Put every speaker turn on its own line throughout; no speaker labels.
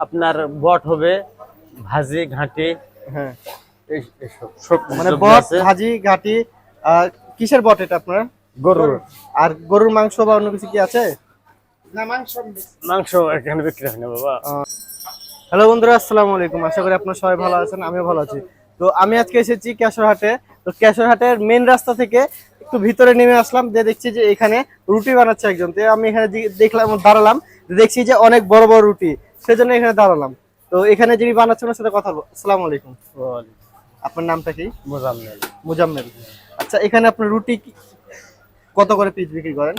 আপনার বট হবে ভাজি ঘাঁটি
হ্যাঁ।
এই- এইসব সব
মানে বট ভাজি ঘাটি আর কিসের বট এটা আপনার?
গরুর।
আর গরুর মাংস বা অন্য কিছু কি আছে?
মাংস এখানে বিক্রি হয় না বাবা।
হ্যালো বন্ধুরা আসসালামু আলাইকুম। আশা করি আপনারা সবাই ভালো আছেন আমিও ভালো আছি। তো আমি আজকে এসেছি কেশরহাটে। তো কেশরহাটের মেন রাস্তা থেকে একটু ভিতরে নেমে আসলাম যে দেখছি যে এখানে রুটি বানাচ্ছে একজন। তো আমি এখানে দেখলাম দাঁড়ালাম দেখছি যে অনেক বড় বড় রুটি। সেজন্য এখানে দাঁড়ালাম। তো এখানে যিনি বানাচ্ছেন ওনার সাথে কথা বলব আসসালামু আলাইকুম। আপনার নামটা কি?
মোজাম্মেল।
মুজাম্মেল। আচ্ছা এখানে আপনার রুটি কত করে পিস বিক্রি করেন?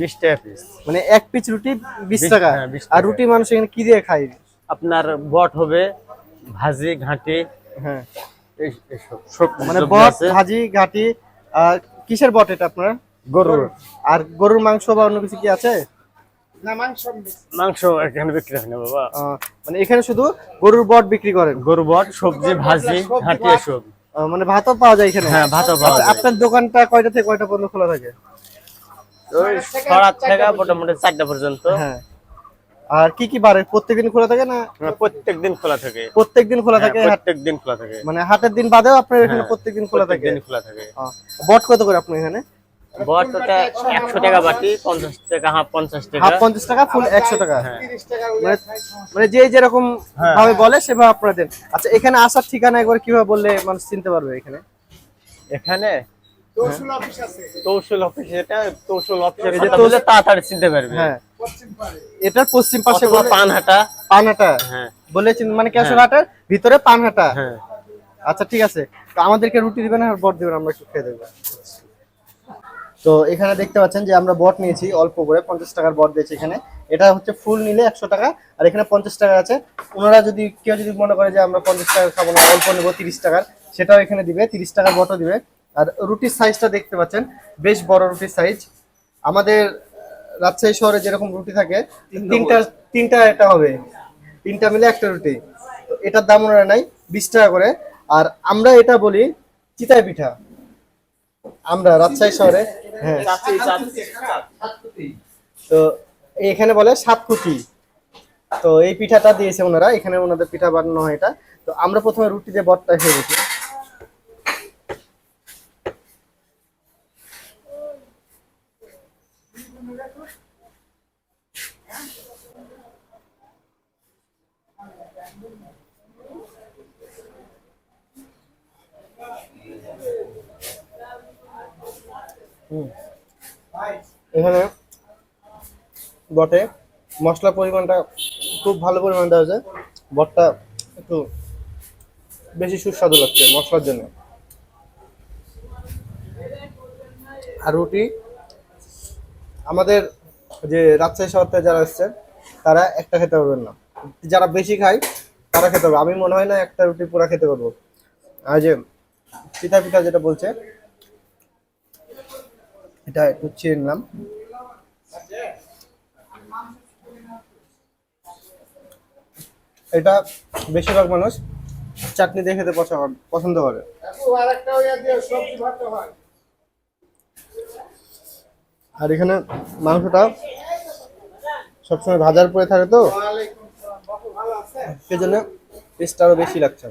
বিশ টাকা পিস
মানে এক পিস রুটি বিশ টাকা।
হ্যাঁ,
আর রুটি মানুষ এখানে কি দিয়ে খায়?
আপনার বট হবে ভাজি ঘাঁটি
হ্যাঁ। মানে বট ভাজি ঘাটি আর কিসের বট এটা আপনার?
গরুর।
আর গরুর মাংস বা অন্য কিছু কি আছে?
মাংস এখানে বিক্রি হয় না বাবা।
মানে এখানে শুধু গরুর বট বিক্রি করেন?
গরু বট সবজি ভাজি
আহ, মানে ভাতও পাওয়া যায় এখানে?
হ্যাঁ ভাতও পাওয়া
আচ্ছা,
যায়।
আপনার দোকানটা কয়টা থেকে কয়টা পর্যন্ত খোলা থাকে?
ওই ছড়ার থেকে মোটামুটি চারটা পর্যন্ত।
হ্যাঁ। আর কি কি বারে প্রত্যেকদিন খোলা থাকে না?
প্রত্যেক দিন খোলা থাকে।
প্রত্যেকদিন খোলা থাকে হাট-
প্রত্যেক দিন খোলা থাকে।
মানে হাটের দিন বাদেও আপনার এখানে
হ্যাঁ,
প্রত্যেকদিন খোলা থাকে?
খোলা থাকে।
বট কত করে আপনি এখানে?
টাকা বাটি পঞ্চাশ টাকা হাফ পঞ্চাশ টাকা।
হাফ পঞ্চাশ টাকা ফুল একশো টাকা।
হ্যাঁ।
মানে মানে যে যেরকম
হ্যাঁ।
ভাবে বলে সেভাবে আপনারা দেন। আচ্ছা এখানে আসার ঠিকানা একবার কীভাবে বললে মানুষ চিনতে পারবে এখানে?
তৌসুল অফিস তৌসুল তাড়াতাড়ি চিনতে পারবে।
হ্যাঁ। এটার পশ্চিম পাশে
পানহাটা।
পানহাটা।
হ্যাঁ।
বলে মানে কেশরহাটের ভিতরে পানহাটা।
হ্যাঁ।
আচ্ছা ঠিক আছে। তো আমাদেরকে রুটি দিবেন আর বট দিবেন আমরা একটু খেয়ে দেখব। তো এখানে দেখতে পাচ্ছেন যে আমরা বট নিয়েছি অল্প করে পঞ্চাশ টাকার বট দিয়েছি এখানে। এটা হচ্ছে ফুল নিলে একশো টাকা আর এখানে পঞ্চাশ টাকা আছে। ওনারা যদি কেউ যদি মনে করে যে আমরা পঞ্চাশ টাকা খাব না অল্প নেব তিরিশ টাকার সেটাও এখানে দিবে তিরিশ টাকার বটও দিবে। আর রুটির সাইজটা দেখতে পাচ্ছেন বেশ বড় রুটির সাইজ আমাদের রাজশাহী শহরে যেরকম রুটি থাকে তিনটা তিনটা এটা হবে। তিনটা মিলে একটা রুটি। তো এটার দাম ওনারা নাই বিশ টাকা করে। আর আমরা এটা বলি চিতাই পিঠা। আমরা রাজশাহী শহরে হ্যাঁ। তো এখানে বলে সাতকুটি। তো এই পিঠাটা দিয়েছে ওনারা এখানে ওনাদের পিঠা বানানো হয় এটা। তো আমরা প্রথমে রুটি দিয়ে বটটা খেয়ে গেছি এখানে বটে। মশলার পরিমাণটা খুব ভালো পরিমাণ দেওয়া হয়েছে। বটটা একটু বেশি সুস্বাদু লাগছে মশলার জন্য। আর রুটি, আমাদের যে রাজশাহী শহর থেকে যারা এসছে তারা একটা খেতে পারবেন না। যারা বেশি খায়, তারা খেতে পারবে। আমি মনে হয় না একটা রুটি পুরা খেতে পারব। আর যে পিঠা পিঠা যেটা বলছে এটা একটু চেয়ে নিলাম। এটা বেশিরভাগ মানুষ চাটনি দিয়ে খেতে পছন্দ করে। আর এখানে মাংসটা সবসময় ভাজার পরে থাকে তো সেজন্য টেস্টটা আরও বেশি লাগছে।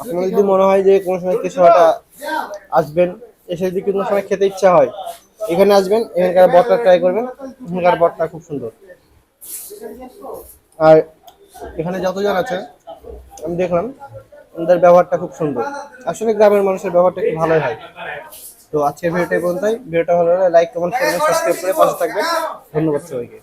আপনার যদি মনে হয় যে কোনো সময় কেশোয়াটা আসবেন, এসে যদি কোনো সময় খেতে ইচ্ছা হয়, এখানে আসবেন, এখানকার বটটা ট্রাই করবেন, এখানকার বটটা খুব সুন্দর। আর এখানে যতজন আছে, আমি দেখলাম ওদের ব্যবহারটা খুব সুন্দর। আসলে গ্রামের মানুষের ব্যবহারটা একটু ভালোই হয়। তো আজকের ভিডিওটা এই পর্যন্তই। ভিডিওটা ভালো লাগলে লাইক কমেন্ট করবেন সাবস্ক্রাইব করে পাশে থাকবেন। ধন্যবাদ সবাইকে।